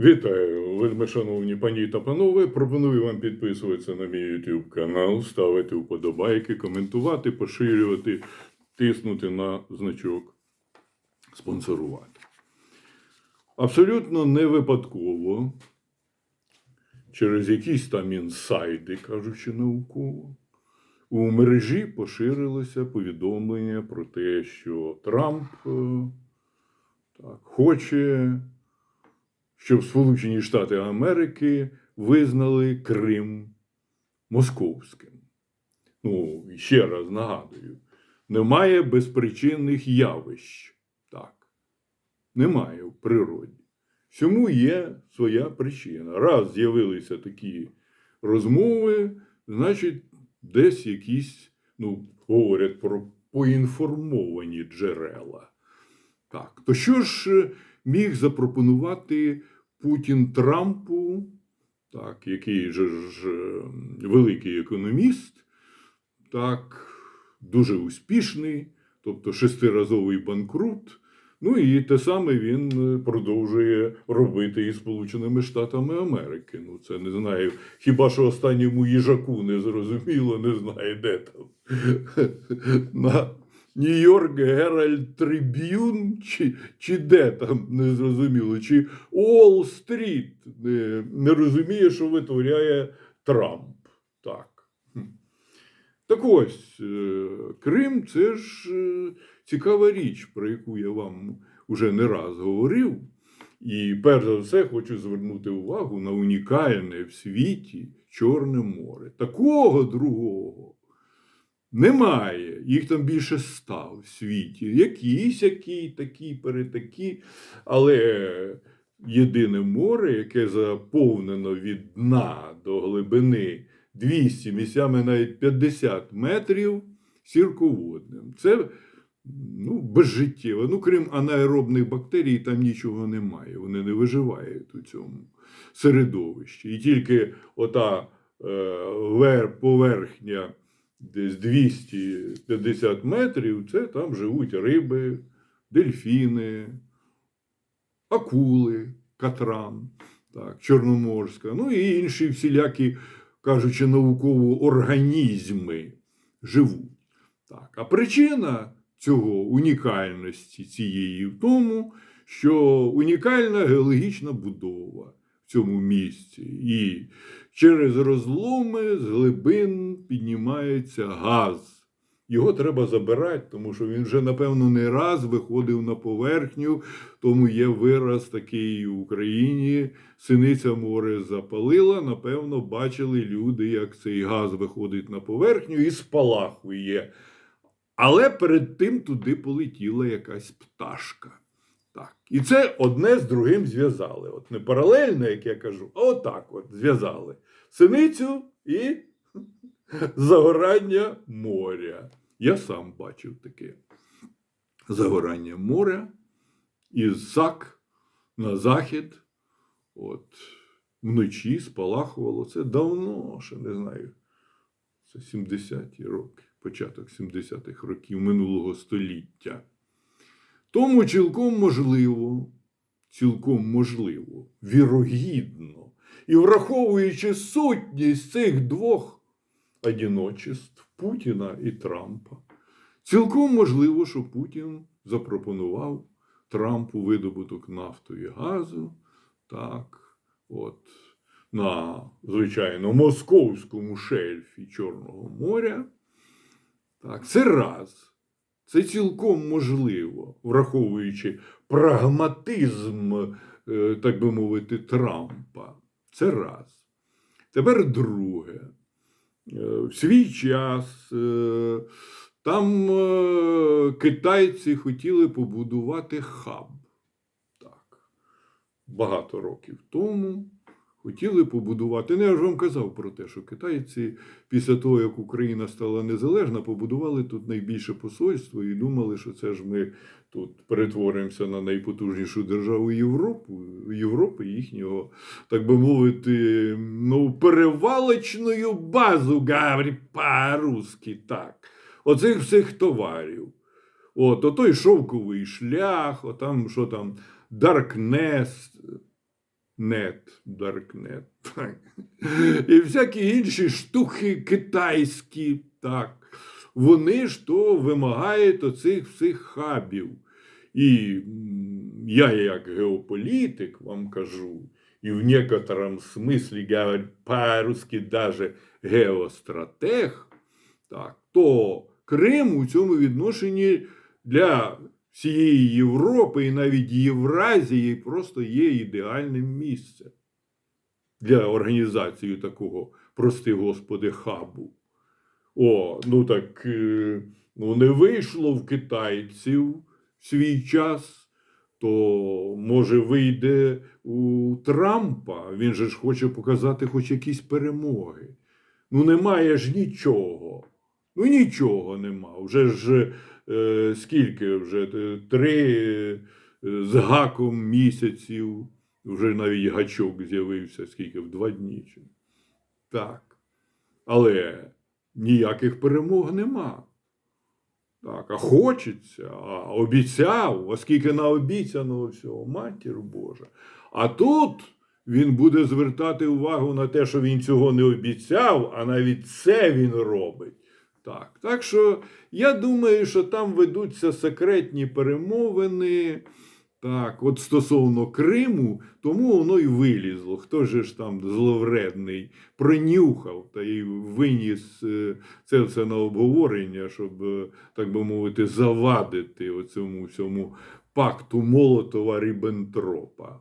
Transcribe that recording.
Вітаю, вельми шановні пані та панове. Пропоную вам підписуватися на мій YouTube канал, ставити вподобайки, коментувати, поширювати, тиснути на значок спонсорувати. Абсолютно не випадково, через якісь там інсайди, кажучи науково, у мережі поширилося повідомлення про те, що Трамп е, так, хоче щоб Сполучені Штати Америки визнали Крим московським. Ну, ще раз нагадую: немає безпричинних явищ. Так. Немає в природі. Всьому є своя причина. Раз з'явилися такі розмови, значить, десь якісь, ну, говорять про поінформовані джерела. Так, то що ж міг запропонувати Путін Трампу, так, який же ж е, великий економіст, так, дуже успішний, тобто шестиразовий банкрут. Ну і те саме він е, продовжує робити із Сполученими Штатами Америки. Ну, це не знаю. Хіба що останньому їжаку не зрозуміло, не знає, де там. Нью-Йорк Геральд Триб'юн, чи, чи де там не зрозуміло, чи Уолл-стріт не, не розуміє, що витворяє Трамп. Так. Так ось, е, Крим це ж е, цікава річ, про яку я вам уже не раз говорив. І перш за все хочу звернути увагу на унікальне в світі Чорне море. Такого другого немає. Їх там більше ста в світі. Якісь, які, такі, перетакі. Але єдине море, яке заповнено від дна до глибини 200, місцями навіть 50 метрів сірководним. Це ну, безжиттєве. Ну, крім анаеробних бактерій, там нічого немає. Вони не виживають у цьому середовищі. І тільки ота е, поверхня десь 250 метрів, це там живуть риби, дельфіни, акули, катран, так, чорноморська, ну і інші всілякі, кажучи, науково організми живуть. Так. А причина цього унікальності цієї в тому, що унікальна геологічна будова в цьому місці. І через розломи з глибин піднімається газ. Його треба забирати, тому що він вже, напевно, не раз виходив на поверхню, тому є вираз такий в Україні. Синиця море запалила. Напевно, бачили люди, як цей газ виходить на поверхню і спалахує. Але перед тим туди полетіла якась пташка. Так. І це одне з другим зв'язали. От не паралельно, як я кажу, а отак от зв'язали. Синицю і загорання моря. Я сам бачив таке загорання моря із САК на захід. От вночі спалахувало. Це давно, ще не знаю. Це 70-ті роки, початок 70-х років минулого століття. Тому цілком можливо, цілком можливо, вірогідно, і враховуючи сутність цих двох одіночеств Путіна і Трампа, цілком можливо, що Путін запропонував Трампу видобуток нафти і газу, так, от, на, звичайно, московському шельфі Чорного моря. Так, це раз. Це цілком можливо, враховуючи прагматизм, е, так би мовити, Трампа. Це раз. Тепер друге. Е, В свій час е, там китайці хотіли побудувати хаб. Так. Багато років тому хотіли побудувати. Ну, я ж вам казав про те, що китайці після того, як Україна стала незалежна, побудували тут найбільше посольство і думали, що це ж ми тут перетворимося на найпотужнішу державу Європи, Європи їхнього, так би мовити, ну, перевалочною базу, говорить по-русски, так. Оцих всіх товарів. От, отой шовковий шлях, отам, що там, Даркнес, нет, даркнет, так. І всякі інші штуки китайські, так. Вони ж то вимагають оцих всіх хабів. І я, як геополітик, вам кажу, і в некотором смислі говорю по-русски даже геостратег, так, то Крим у цьому відношенні для всієї Європи і навіть Євразії просто є ідеальним місцем для організації такого, прости господи, хабу. О, ну так е, ну, не вийшло в китайців в свій час, то може вийде у Трампа. Він же ж хоче показати хоч якісь перемоги. Ну, немає ж нічого. Ну, нічого нема. Вже ж е, скільки вже? Е, Три е, з гаком місяців. Вже навіть гачок з'явився, скільки в два дні. чи- Так. Але ніяких перемог нема. Так, а хочеться, а обіцяв, оскільки наобіцяного всього, матір Божа. А тут він буде звертати увагу на те, що він цього не обіцяв, а навіть це він робить. Так, так що я думаю, що там ведуться секретні перемовини. Так, от стосовно Криму, тому воно й вилізло. Хто же ж там зловредний пронюхав та й виніс е, це все на обговорення, щоб, е, так би мовити, завадити оцьому всьому пакту Молотова Ріббентропа.